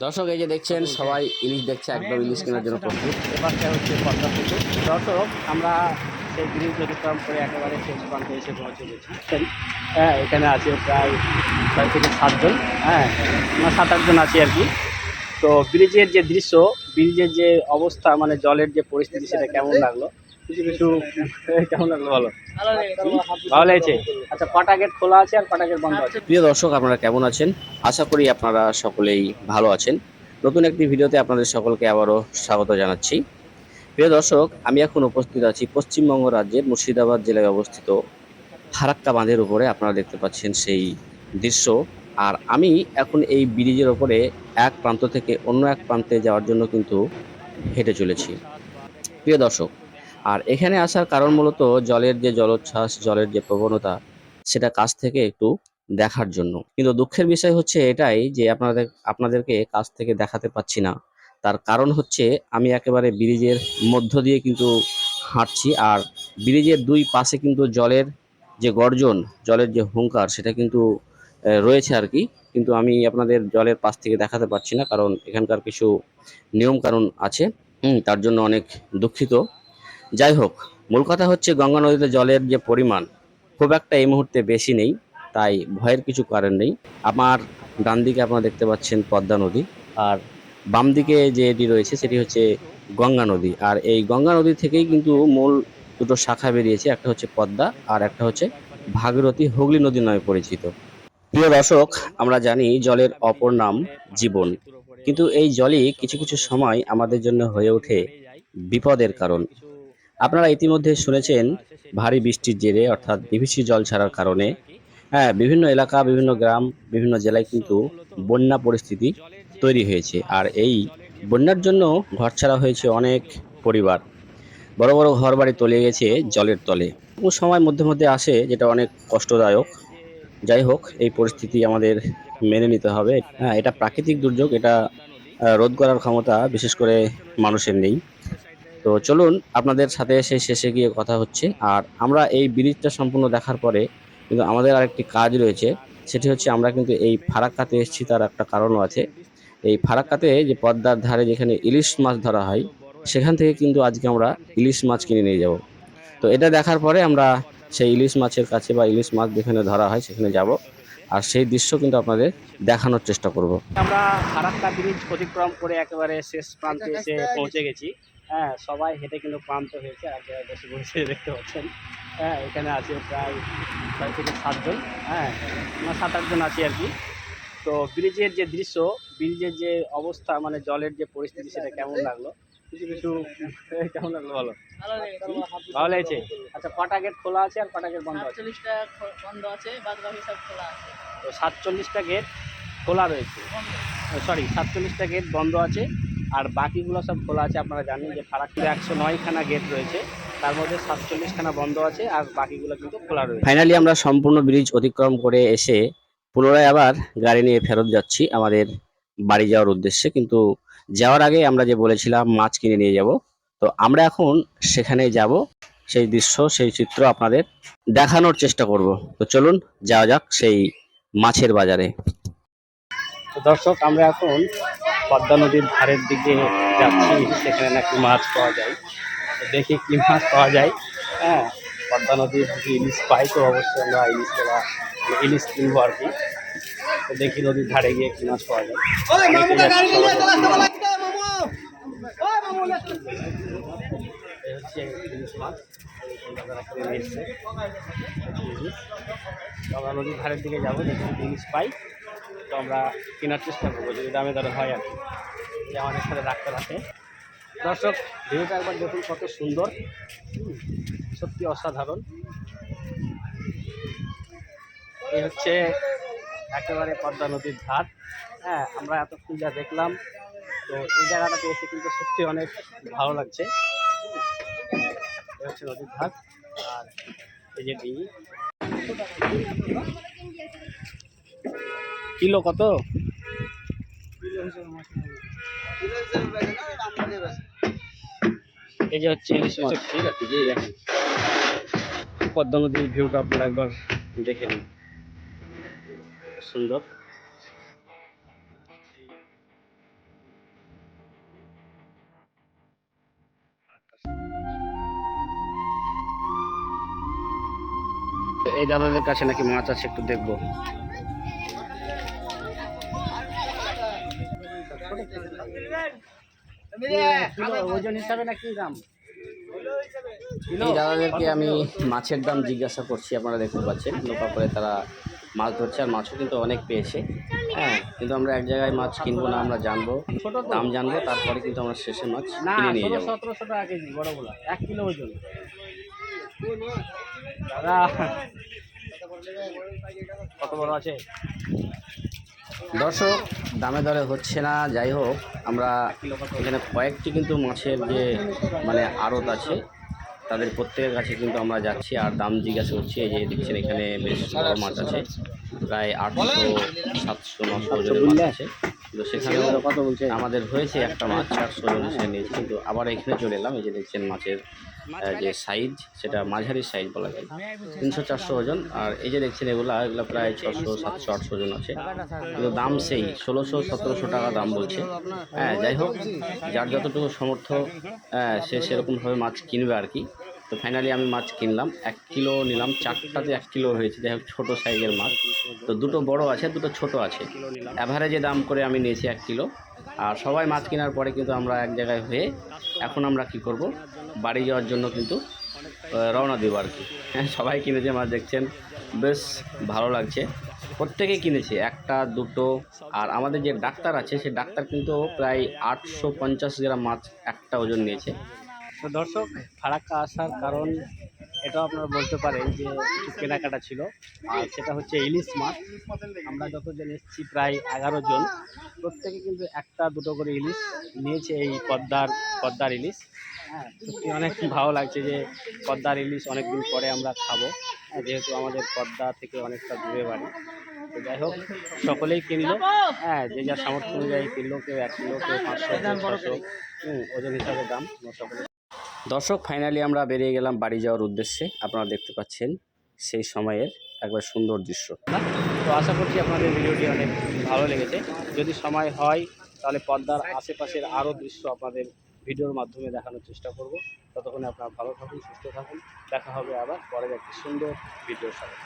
দর্শক এই যে দেখছেন সবাই ইলিশ দেখছে একদম ইলিশ কেনার জন্য প্রস্তুত। এবারটা হচ্ছে পদ্মা দর্শক আমরা সেই ব্রিজ অতিক্রম করে একেবারে শেষ প্রান্তে এসে পৌঁছে গেছি। হ্যাঁ এখানে আছে প্রায় ছয় থেকে সাতজন হ্যাঁ সাত আটজন আছি আর কি। তো ব্রিজের যে দৃশ্য ব্রিজের যে অবস্থা মানে জলের যে পরিস্থিতি সেটা কেমন লাগল? কিছু কিছু। কেমন লাগল? বলো ভালো লেগেছে। আচ্ছা কটা গেট খোলা আছে আর কটা গেট বন্ধ আছে। প্রিয় দর্শক আপনারা কেমন আছেন? আশা করি আপনারা সকলেই ভালো আছেন। নতুন একটি ভিডিওতে আপনাদের সকলকে আবারও স্বাগত জানাচ্ছি। প্রিয় দর্শক আমি এখন উপস্থিত আছি পশ্চিমবঙ্গ রাজ্যের মুর্শিদাবাদ জেলায় অবস্থিত ফারাক্কা বাঁধের উপরে। আপনারা দেখতে পাচ্ছেন সেই দৃশ্য। আর আমি এখন এই ব্রিজের ওপরে এক প্রান্ত থেকে অন্য এক প্রান্তে যাওয়ার জন্য কিন্তু হেঁটে চলেছি। প্রিয় দর্শক আর এখানে আসার কারণ মূলত জলের যে জলোচ্ছ্বাস, জলের যে প্রবণতা, সেটা কাছ থেকে একটু দেখার জন্য। কিন্তু দুঃখের বিষয় হচ্ছে এটাই যে আপনাদের, আপনাদেরকে কাছ থেকে দেখাতে পাচ্ছি না। তার কারণ হচ্ছে আমি একেবারে ব্রিজের মধ্য দিয়ে কিন্তু হাঁটছি আর ব্রিজের দুই পাশে কিন্তু জলের যে গর্জন, জলের যে হুঙ্কার, সেটা কিন্তু রয়েছে আর কি। কিন্তু আমি আপনাদের জলের পাশ থেকে দেখাতে পারছি না কারণ এখানকার কিছু নিয়ম কানুন আছে তার জন্য অনেক দুঃখিত। যাই হোক, মূল কথা হচ্ছে গঙ্গা নদীতে জলের যে পরিমাণ খুব একটা এই মুহূর্তে বেশি নেই, তাই ভয়ের কিছু কারণ নেই। আমার ডান দিকে আপনারা দেখতে পাচ্ছেন পদ্মা নদী, আর বাম দিকে যে এটি রয়েছে সেটি হচ্ছে গঙ্গা নদী। আর এই গঙ্গা নদী থেকেই কিন্তু মূল দুটো শাখা বেরিয়েছে, একটা হচ্ছে পদ্মা আর একটা হচ্ছে ভাগীরথী হুগলি নদী নামে পরিচিত। প্রিয় দর্শক, আমরা জানি জলের অপর নাম জীবন। কিন্তু এই জলই কিছু কিছু সময় আমাদের জন্য হয়ে ওঠে বিপদের কারণ। আপনারা ইতিমধ্যে শুনেছেন ভারী বৃষ্টির জেরে, অর্থাৎ বিভিসি জল ছাড়ার কারণে। হ্যাঁ বিভিন্ন এলাকা, বিভিন্ন গ্রাম, বিভিন্ন জেলায় কিন্তু বন্যা পরিস্থিতি তৈরি হয়েছে। আর এই বন্যার জন্য ঘর ছাড়া হয়েছে অনেক পরিবার। বড় বড় ঘর বাড়ি তলিয়ে গেছে জলের তলে। কোনো সময় মধ্যে মধ্যে আসে, যেটা অনেক কষ্টদায়ক। যাই হোক, এই পরিস্থিতি আমাদের মেনে নিতে হবে। হ্যাঁ এটা প্রাকৃতিক দুর্যোগ, এটা রোধ করার ক্ষমতা বিশেষ করে মানুষের নেই। তো চলুন আপনাদের সাথে সেই শেষে গিয়ে কথা হচ্ছে। আর আমরা এই ব্রিজটা সম্পূর্ণ দেখার পরে কিন্তু আমাদের আরেকটি কাজ রয়েছে, সেটি হচ্ছে আমরা কিন্তু এই ফারাক্কাতে এসেছি, তার একটা কারণও আছে। এই ফারাক্কাতে যে পদ্মার ধারে যেখানে ইলিশ মাছ ধরা হয়, সেখান থেকে কিন্তু আজকে আমরা ইলিশ মাছ কিনে নিয়ে যাব। তো এটা দেখার পরে আমরা সেই ইলিশ মাছের কাছে বা ইলিশ মাছ যেখানে ধরা হয় সেখানে যাব, আর সেই দৃশ্য কিন্তু আপনাদের দেখানোর চেষ্টা করব। আমরা ফারাক্কা ব্রিজ অতিক্রম করে একেবারে শেষ প্রান্তে এসে পৌঁছে গেছি। হ্যাঁ সবাই হেঁটে কিন্তু ক্লান্ত হয়েছে আর যারা বসে বসে দেখতে পাচ্ছেন। হ্যাঁ এখানে আছে প্রায় ছয় থেকে সাতজন। হ্যাঁ আমরা সাত আটজন আছি আর কি। তো ব্রিজের যে দৃশ্য ব্রিজের যে অবস্থা মানে জলের যে পরিস্থিতি সেটা কেমন লাগল? কিছু কিছু কেমন লাগল বলো? ভালো লেগেছে। আচ্ছা কটা গেট খোলা আছে আর কটা গেট বন্ধ আছে? বন্ধ আছে বাকি সব খোলা আছে। তো সাতচল্লিশটা গেট খোলা রয়েছে। সরি সাতচল্লিশটা গেট বন্ধ আছে। আর বাকিগুলো সব খোলা আছে আপনারা জানেন যে ফারাক্কার একশো নয়খানা গেট রয়েছে। তার মধ্যে সাতচল্লিশখানা বন্ধ আছে আর বাকিগুলো কিন্তু খোলা রয়েছে। ফাইনালি আমরা সম্পূর্ণ ব্রিজ অতিক্রম করে এসে পুনরায় আবার গাড়ি নিয়ে ফেরত যাচ্ছি আমাদের বাড়ি যাওয়ার উদ্দেশ্যে। কিন্তু যাওয়ার আগে আমরা যে বলেছিলাম মাছ কিনে নিয়ে যাব তো আমরা এখন সেখানে যাব। সেই দৃশ্য সেই চিত্র আপনাদের দেখানোর চেষ্টা করব। তো চলুন যাওয়া যাক সেই মাছের বাজারে। তো দর্শক আমরা এখন পদ্মা নদীর ধারের দিকে যাচ্ছি সেখানে নাকি মাছ পাওয়া যায় তো দেখি কি মাছ পাওয়া যায় হ্যাঁ পদ্মা নদীর যদি ইলিশ পাই তো অবশ্যই আমরা ইলিশ করা মানে ইলিশ কিনবো আর কি তো দেখি নদীর ধারে গিয়ে কি মাছ পাওয়া যায় হচ্ছে ইলিশ মাছ নদীর ধারের দিকে যাব দেখি ইলিশ পাই তো আমরা কেনার চেষ্টা করব, যদি দামে দরে হয় আর কি। যে আমাদের সাথে ডাক্তার আছে। দর্শক ভিডিওটা একবার দেখুন কত সুন্দর। সত্যি অসাধারণ। এই হচ্ছে একেবারে পদ্মা নদীর ধার হ্যাঁ আমরা এতক্ষণ যা দেখলাম, তো এই জায়গাটাতে এসে কিন্তু সত্যি অনেক ভালো লাগছে। এই হচ্ছে নদীর ধার আর এই যে ডিঙি। কিলো কত? এই যে হচ্ছে ইলিশ মাছ। ঠিক আছে পদ্ম নদীর ভিউটা আপনারা একবার দেখে নিন। সুন্দর। এই দাদাদের কাছে নাকি মাছ আছে একটু দেখব। ওজন হিসাবে না দাম এই দাদাদেরকে আমি মাছের দাম জিজ্ঞাসা করছি আপনারা দেখতে পাচ্ছেন। নৌকা করে তারা মাছ ধরছে আর মাছও কিন্তু অনেক পেয়েছে। হ্যাঁ কিন্তু আমরা এক জায়গায় মাছ কিনবো না আমরা জানব ছোট দাম জানব তারপরে কিন্তু আমরা শেষে মাছ কিনে নিয়ে যাব। সতেরোশো টাকা কেজি বড়গুলো এক কিলো ওজন। দাদা। কত বড় আছে? দর্শক, দামে দরে হচ্ছে না, যাই হোক, আমরা এখানে কয়েকটি কিন্তু মাছের যে মানে আড়ত আছে, তাদের প্রত্যেকের কাছে কিন্তু আমরা যাচ্ছি আর দাম জিজ্ঞাসা করছি। এই যে দেখছেন এখানে বেশ বড় মাছ আছে, প্রায় আটশো সাতশো নশো মাছ আছে। তো সেখানে কত বলছে। আমাদের হয়েছে একটা মাছ চারশো জন সে নিয়েছি। কিন্তু আবার এখানে চলে এলাম এই যে দেখছেন মাছের যে সাইজ সেটা মাঝারি সাইজ বলা যায়। তিনশো চারশো ওজন আর এই যে দেখছেন এগুলা এগুলো প্রায় ছশো সাতশো আটশো ওজন আছে। কিন্তু দাম সেই ষোলোশো সতেরোশো টাকা দাম বলছে। হ্যাঁ যাই হোক যার যতটুকু সমর্থ হ্যাঁ, সে সেরকমভাবে মাছ কিনবে আর কি। তো ফাইনালি আমি মাছ কিনলাম। এক কিলো নিলাম চারটাতে এক কিলো হয়েছে, যাই হোক ছোটো সাইজের মাছ। তো দুটো বড় আছে, দুটো ছোট আছে। অ্যাভারেজে দাম করে আমি নিয়েছি এক কিলো। আর সবাই মাছ কেনার পরে কিন্তু আমরা এক জায়গায় হয়ে এখন আমরা কি করব? বাড়ি যাওয়ার জন্য কিন্তু রওনা দেবো আর কি। হ্যাঁ সবাই কিনেছে মাছ, দেখছেন? বেশ ভালো লাগছে। প্রত্যেকে কিনেছে, একটা, দুটো। আর আমাদের যে ডাক্তার আছে, সে ডাক্তার কিন্তু প্রায় আটশো পঞ্চাশ গ্রাম মাছ একটা ওজন নিয়েছে। তো দর্শক ফারাক্কা আসার কারণ এটাও আপনারা বলতে পারেন যে কিছু কেনাকাটা ছিল। আর সেটা হচ্ছে ইলিশ মাছ। আমরা যতজন এসেছি প্রায় এগারো জন। প্রত্যেকে কিন্তু একটা দুটো করে ইলিশ নিয়েছে এই পদ্মার পদ্মার ইলিশ। হ্যাঁ সত্যি অনেক ভালো লাগছে যে পদ্মার ইলিশ অনেক দিন পরে আমরা খাব। হ্যাঁ, যেহেতু আমাদের পদ্মা থেকে অনেকটা দূরে বাড়ি। তো যাই হোক সকলেই কিনলো। হ্যাঁ যে যার সামর্থ্য অনুযায়ী কিনলো কেউ এক কিলো কেউ পাঁচশো ওজন হিসাবে দাম। সকলে দর্শক ফাইনালি আমরা বেরিয়ে গেলাম বাড়ি যাওয়ার উদ্দেশ্যে। আপনারা দেখতে পাচ্ছেন সেই সময়ের একবার সুন্দর দৃশ্য। তো আশা করছি আপনাদের ভিডিওটি অনেক ভালো লেগেছে। যদি সময় হয়, তাহলে পদ্মার আশেপাশের আরও দৃশ্য আপনাদের ভিডিওর মাধ্যমে দেখানোর চেষ্টা করব। ততক্ষণে আপনারা ভালো থাকুন, সুস্থ থাকুন। দেখা হবে আবার পরের একটি সুন্দর ভিডিওর সাথে